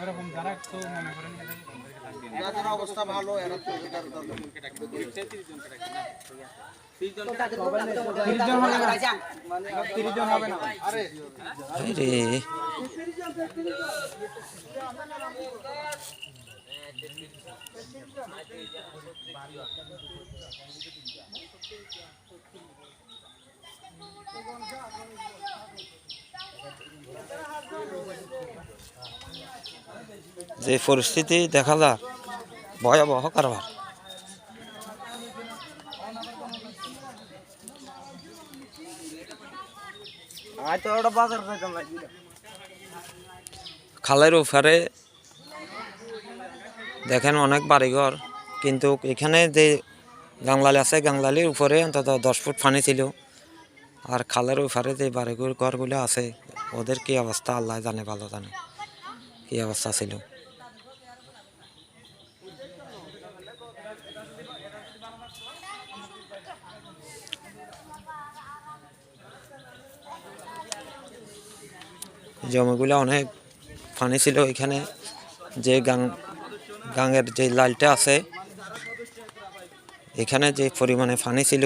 ওরকম যারা অবস্থা ভালো এরা না যে পরিস্থিতি দেখা যায় ভয়াবহ কারবার। খালের ওপারে দেখেন অনেক বাড়িঘর কিন্তু এখানে যে গাংলালি আছে গাংলালির উপরে অন্তত দশ ফুট পানি ছিল। আর খালের ওপারে যে বাড়িঘর ঘরগুলো আছে ওদের কি অবস্থা? আল্লাহ জানে ভালো জানে কি অবস্থা ছিল। জমিগুলো অনেক পানি ছিল এখানে যে গাং, গাঙের যে লালটা আছে, এখানে যে পরিমাণে পানি ছিল,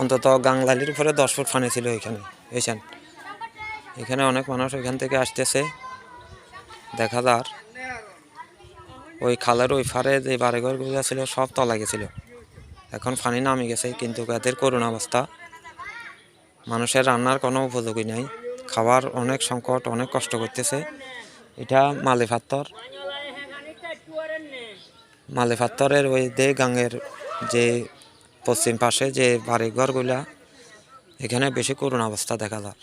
অন্তত গাংলালির উপরে দশ ফুট পানি ছিল এখানে এসেন এখানে অনেক মানুষ এখান থেকে আসতেছে, দেখা যার ওই খালের ওই ফারে যে বাড়িঘরগুলো ছিল, সব তলা গেছিল। এখন পানি নামে গেছে, কিন্তু এদের করুণ অবস্থা। মানুষের রান্নার কোনো উপযোগী নাই। খাবার অনেক সংকট, অনেক কষ্ট করতেছে। এটা মালিফাত্তর। মালিফাত্তরের ওই দে গাঙের যে পশ্চিম পাশে যে বাড়িঘরগুলা, এখানে বেশি করুণ অবস্থা দেখা যায়।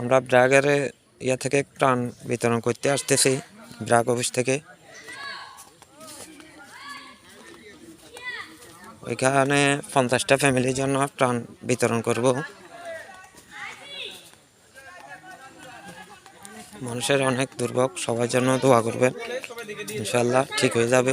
আমরা ব্র্যাগের ইয়া থেকে প্রাণ বিতরণ করতে আসতেছি ব্র্যাগ অফিস থেকে। ওইখানে পঞ্চাশটা ফ্যামিলির জন্য প্রাণ বিতরণ করব। মানুষের অনেক দুর্ভোগ সবার জন্য দোয়া করবেন। ইনশাল্লাহ ঠিক হয়ে যাবে।